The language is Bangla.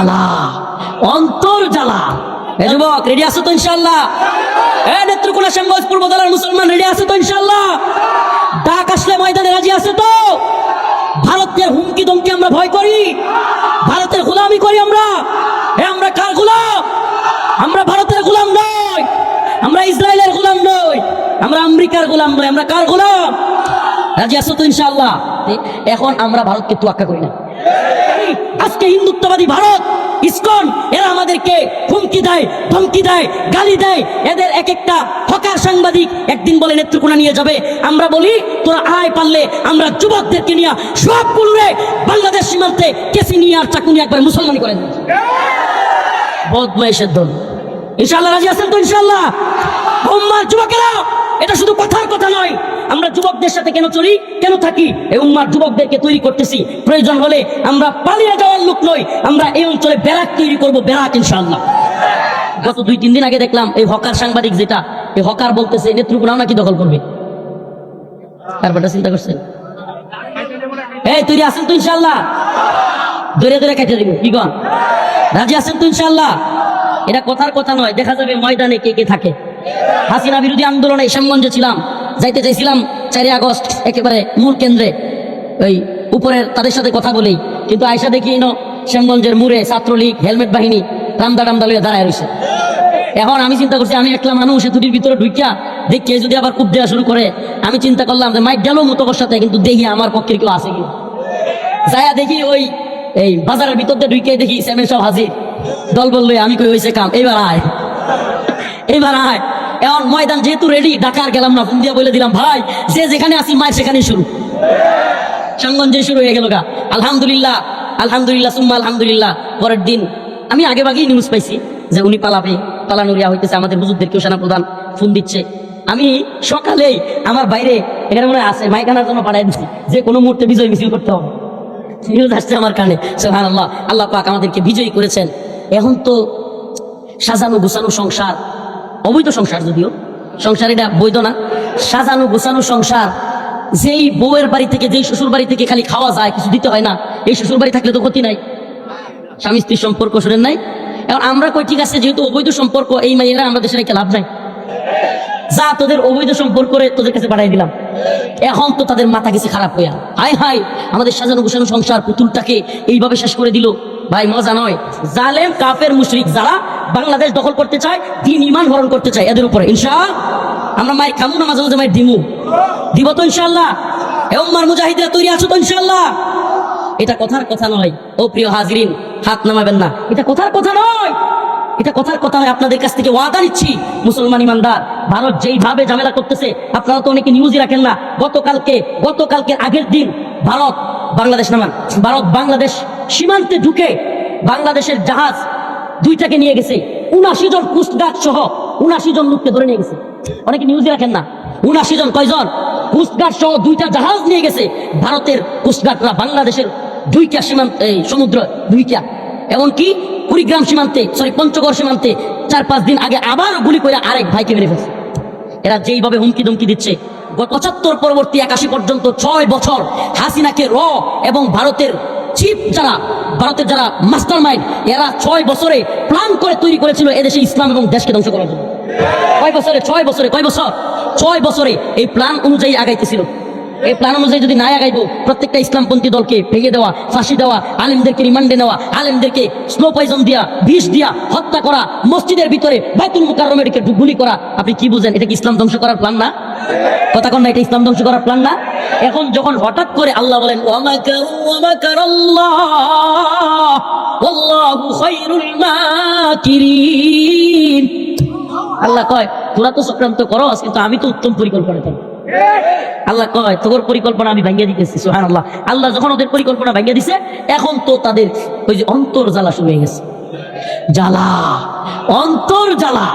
জ্বালা, অন্তর জ্বালা। এ যুবক রেডি আছো তো ইনশাল্লাহ এ নেত্রকোনা শ্যামগঞ্জ পূর্ব দলের মুসলমান রেডি আছো তো ইনশাল্লাহ ডাক আসলে ময়দানে রাজি আছে তো? ভারতের হুমকি দমকি আমরা ভয় করি। ভারতের গোলামি করি আমরা। এ আমরা কার গোলাম? আমরা ভারতের গোলাম নই। আমরা ইসরায়েলের গোলাম নই। আমরা আমেরিকার গোলাম নই। আমরা কার গোলাম? রাজি আছো তো ইনশাআল্লাহ? এ- এখন আমরা ভারতকে তোয়াক্কা করি না। আজকে হিন্দুত্ববাদী ভারত, ইসকন, এরা আমাদেরকে হুমকি দেয়, ধমকি দেয়, গালি দেয়। এদের এক একটা হকার সাংবাদিক একদিন বলে নেত্রকোনা নিয়ে যাবে। আমরা বলি, তোরা আয় পারলে আমরা যুবকদেরকে নিয়ে সব কুলরে বাংলাদেশ সীমান্তে কেসি নিয়ে আর চাকু নিয়ে একবার মুসলমান করে দিই বদমাইশের দল। ইনশাল্লাহ রাজি আছেন তো ইনশাল্লাহ যুবকেরা এটা শুধু কথার কথা নয় আমরা যুবকদের সাথে কেন চলি? কেন থাকি? এই উম্মার যুবকদেরকে তৈরি করতেছি। প্রয়োজন হলে আমরা পালিয়ে যাওয়ার লোক নই। আমরা এই অঞ্চলে ব্যারাক তৈরি করব, ব্যারাক ইনশাল্লাহ গত দুই, তিন দিন আগে দেখলাম এই হকার সাংবাদিক যেটা, এই হকার বলতেছে নেত্রকোনাও নাকি দখল করবে? তারপরটা চিন্তা করছেন? এই, তৈরি আছেন তো ইনশাল্লাহ কি গন রাজি আছেন তো ইনশাল্লাহ এটা কথার কথা নয়। দেখা যাবে ময়দানে কে কে থাকে। হাসিনা বিরোধী আন্দোলনে শ্যামগঞ্জে ছিলাম। যাইতে চাইছিলাম চারই আগস্ট, একেবারে মূল কেন্দ্রে। ওই উপরের তাদের সাথে কথা বলেই কিন্তু আয়সা দেখি ন শ্যামগঞ্জের মুড়ে ছাত্রলীগ, হেলমেট বাহিনী রামদা টামদা লইয়া দাঁড়ায় রয়েছে এখন আমি চিন্তা করছি, আমি একলা মানুষ দুটির ভিতরে ঢুকিয়া দেখে যদি আবার কূপ দেওয়া শুরু করে, আমি চিন্তা করলাম যে মাইক গেল মতো সাথে, কিন্তু দেখি আমার পক্ষের কেউ আছে কি যায়া দেখি ওই, এই বাজারের ভিতর দিয়ে ঢুকে দেখি স্যামের সব হাজির। দল বলল আমি কই হয়েছে কাম, এইবার আয়। এইবার আয়। এখন ময়দান যেহেতু রেডি ঢাকার গেলাম না ফোন দিয়ে বলে দিলাম, ভাই, যে যেখানে আসি মায়ের সেখানেই শুরু। সঙ্গঞ্জে শুরু হয়ে গেল গা। আলহামদুলিল্লাহ আলহামদুলিল্লাহ, সুম্মা আলহামদুলিল্লাহ, পরের দিন। আমি আগে ভাগেই নিউজ পাইছি যে উনি পালাবে, পালানুরিয়া হইতেছে, আমাদের বুজুরদেরকেও সেনা প্রধান ফোন দিচ্ছে। আমি সকালেই আমার বাইরে, এখানে মনে আছে, মাইকানার জন্য পাঠাই দিচ্ছি যে কোনো মুহূর্তে বিজয় মিছিল করতে হবে। নিউজ আসছে আমার কানে সোহান আল্লাহ আল্লাহ পাক আমাদেরকে বিজয়ী করেছেন। এখন তো সাজানো গুছানো সংসার অবৈধ সংসার যদিও। সংসার এটা বৈধ না। সাজানো গোছানো সংসার, যেই বউয়ের বাড়ি থেকে, যেই শ্বশুর বাড়ি থেকে খালি খাওয়া যায়, কিছু দিতে হয় না। এই শ্বশুর বাড়ি থাকলে তো ক্ষতি নাই। স্বামী স্ত্রীর সম্পর্ক শুনেন নাই। এখন আমরা কই, ঠিক আছে, যেহেতু অবৈধ সম্পর্ক, এই মাইয়েরা আমরা দেশে রেখে লাভ নাই। যা তোদের অবৈধ সম্পর্ক তোদের কাছে পাঠাই দিলাম। এখন তো তাদের মাথা গেছে খারাপ হইয়া। হাই হাই আমাদের সাজানো গোছানো সংসার পুতুলটাকে এইভাবে শেষ করে দিল। ভাই, মজা নয়। জালেম, কাফের, মুশরিক যারা বাংলাদেশ দখল করতে চায়, দিন ইমান হরণ করতে চায় এদের উপরে। ইনশা আমরা মায়ের খামু না মাঝে মাঝে মায়ের দিমু। দিব তো ইনশাল্লাহ এমার মুজাহিদরা তৈরি আছো তো ইনশাল্লাহ এটা কথার কথা নয়। ও প্রিয় হাজরিন, হাত নামাবেন না। এটা কথার কথা নয়। এটা কথার কথা নয়। আপনাদের কাছ থেকে ওয়াদা নিচ্ছি, মুসলমান ইমানদার। ভারত যেইভাবে ঝামেলা করতেছে, আপনারা তো অনেকে নিউজই রাখেন না। গতকালকে গতকালকে আগের দিন ভারত বাংলাদেশ নামান। ভারত বাংলাদেশ সীমান্তে ঢুকে বাংলাদেশের জাহাজ দুইটাকে নিয়ে গেছে। উনাশি জন কুস্টগার্ড সহ উনাশি জন লোককে ধরে নিয়ে গেছে। অনেকে নিউজে রাখেন না। উনাশি জন কয়জন? কুস্টগার্ড সহ দুইটা জাহাজ নিয়ে গেছে। ভারতের কুস্টগার্ডরা বাংলাদেশের দুইটা সীমান্ত এই সমুদ্র দুইটা। এমনকি কুড়িগ্রাম সীমান্তে সরি পঞ্চগড় সীমান্তে চার পাঁচ দিন আগে আবার গুলি করে আরেক ভাইকে মেরে ফেলছে। এরা যেইভাবে হুমকি ধমকি দিচ্ছে পঁচাত্তর পরবর্তী একাশি পর্যন্ত ছয় বছর হাসিনাকে র এবং ভারতের চিফ যারা ভারতের যারা মাস্টার মাইন্ড এরা ছয় বছরে প্ল্যান করে তৈরি করেছিল এদেশে ইসলাম এবং দেশকে ধ্বংস করার জন্য। কয় বছরে? ছয় বছরে। কয় বছর? ছয় বছরে এই প্ল্যান অনুযায়ী আগাইতেছিল। এই প্ল্যান অনুযায়ী যদি না আগাইবো, প্রত্যেকটা ইসলামপন্থী দলকে ভেঙে দেওয়া, ফাঁসি দেওয়া, আলেমদেরকে রিমান্ডে নেওয়া, আলেমদেরকে স্নো পয়জন দিয়া, বিষ দিয়া হত্যা করা, মসজিদের ভিতরে বাইতুল মুকাররমের দিকে গুলি করা, আপনি কি বুঝেন? এটা কি ইসলাম ধ্বংস করার প্ল্যান না? না এটা ইসলাম ধ্বংস করার প্ল্যান না। এখন যখন হঠাৎ করে আল্লাহ বলেন আল্লাহ কয়, তোরা তো চক্রান্ত করস, কিন্তু আমি তো উত্তম পরিকল্পনা করি। আল্লাহ কয়, তোর পরিকল্পনা আমি ভাঙ্গিয়ে দিতেছি সোহান আল্লাহ আল্লাহ যখন ওদের পরিকল্পনা ভাঙ্গিয়ে দিছে, এখন তো তাদের ওই যে অন্তর জ্বালা শুরু হয়ে গেছে। জ্বালা অন্তর জ্বালা